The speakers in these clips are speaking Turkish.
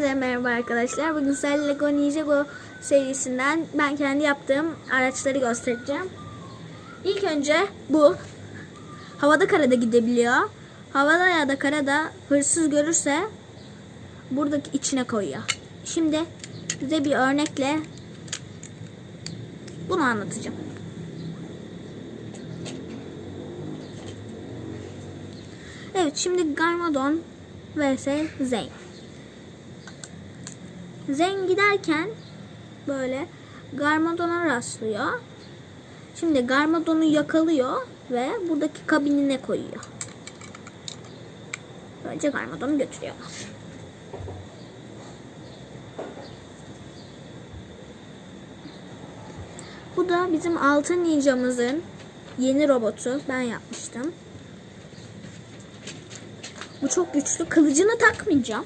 Hepinize merhaba arkadaşlar. Bugün sizlerle Lego Ninjago serisinden ben kendi yaptığım araçları göstereceğim. İlk önce bu. Havada karada gidebiliyor. Havada ya da karada hırsız görürse buradaki içine koyuyor. Şimdi size bir örnekle bunu anlatacağım. Evet şimdi Garmadon vs Zeyn. Zeyn giderken böyle Garmadon'a rastlıyor. Şimdi Garmadon'u yakalıyor ve buradaki kabinine koyuyor. Böylece Garmadon'u götürüyorlar. Bu da bizim altın ninjamızın yeni robotu. Ben yapmıştım. Bu çok güçlü. Kılıcını takmayacağım.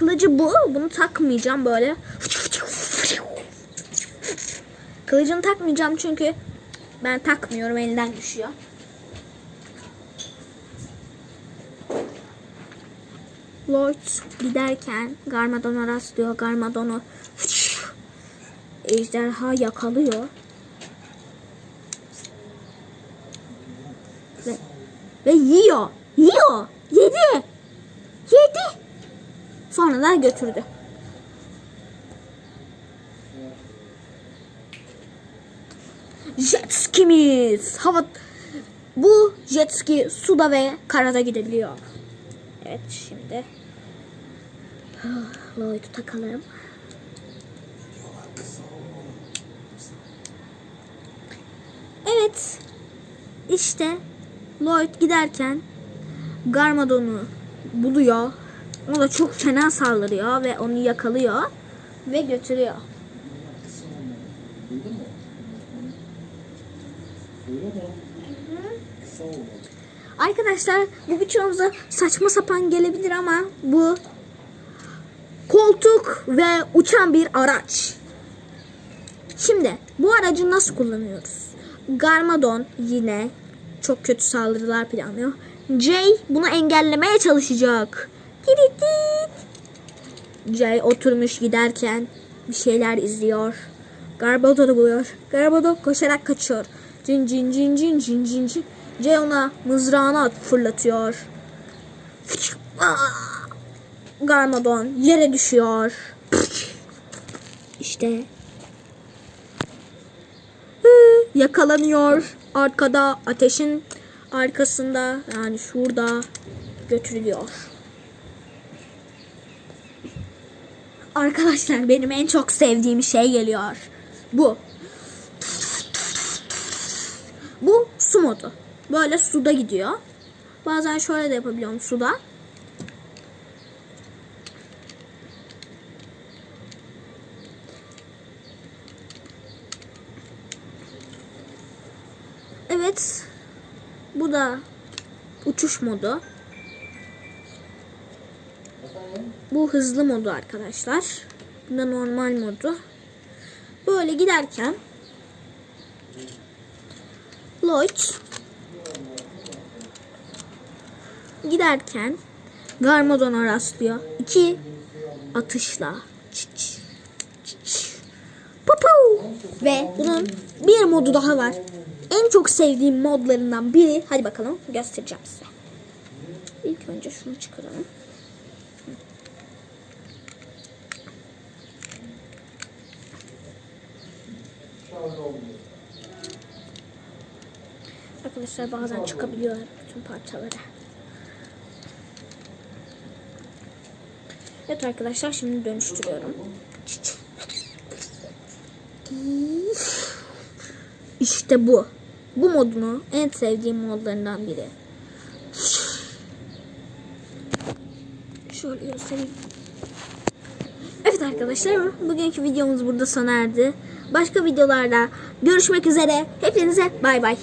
Kılıcı bu. Bunu takmayacağım böyle. Kılıcını takmayacağım çünkü ben takmıyorum elinden düşüyor. Lloyd giderken Garmadon'a rastlıyor. Garmadon'u ejderha yakalıyor. Ve, ve yiyor. Yiyor. Yedi. Yedi. Sonra da götürdü. Jet skimiz. Hava bu jet ski suda ve karada gidebiliyor. Evet şimdi Lloyd'u takalım. Evet. İşte Lloyd giderken Garmadon'u buluyor. O da çok fena saldırıyor ve onu yakalıyor ve götürüyor. Arkadaşlar bu birçoğunuza saçma sapan gelebilir ama bu koltuk ve uçan bir araç. Şimdi bu aracı nasıl kullanıyoruz? Garmadon yine çok kötü saldırılar planlıyor. Jay bunu engellemeye çalışacak. Dididit. Jay oturmuş giderken bir şeyler izliyor. Garbodon'u buluyor. Garbodon koşarak kaçıyor. Cin cin cin cin cin cin cin. Jay ona mızrağını at fırlatıyor. Garmadon yere düşüyor. İşte yakalanıyor. Arkada ateşin arkasında yani şurada götürülüyor. Arkadaşlar benim en çok sevdiğim şey geliyor. Bu. Bu su modu. Böyle suda gidiyor. Bazen şöyle de yapabiliyorum suda. Evet. Bu da uçuş modu. Bu hızlı modu arkadaşlar. Bu da normal modu. Böyle giderken Lloyd giderken Garmadon'a rastlıyor. İki atışla. Pupu. Ve bunun bir modu daha var. En çok sevdiğim modlarından biri. Hadi bakalım göstereceğim size. İlk önce şunu çıkaralım. Arkadaşlar bazen çıkabiliyor bütün parçaları. Evet arkadaşlar şimdi dönüştürüyorum. İşte bu. Bu modunu en sevdiğim modlarından biri. Şöyle göstereyim. Evet arkadaşlar bugünkü videomuz burada sona erdi. Başka videolarda görüşmek üzere. Hepinize bay bay.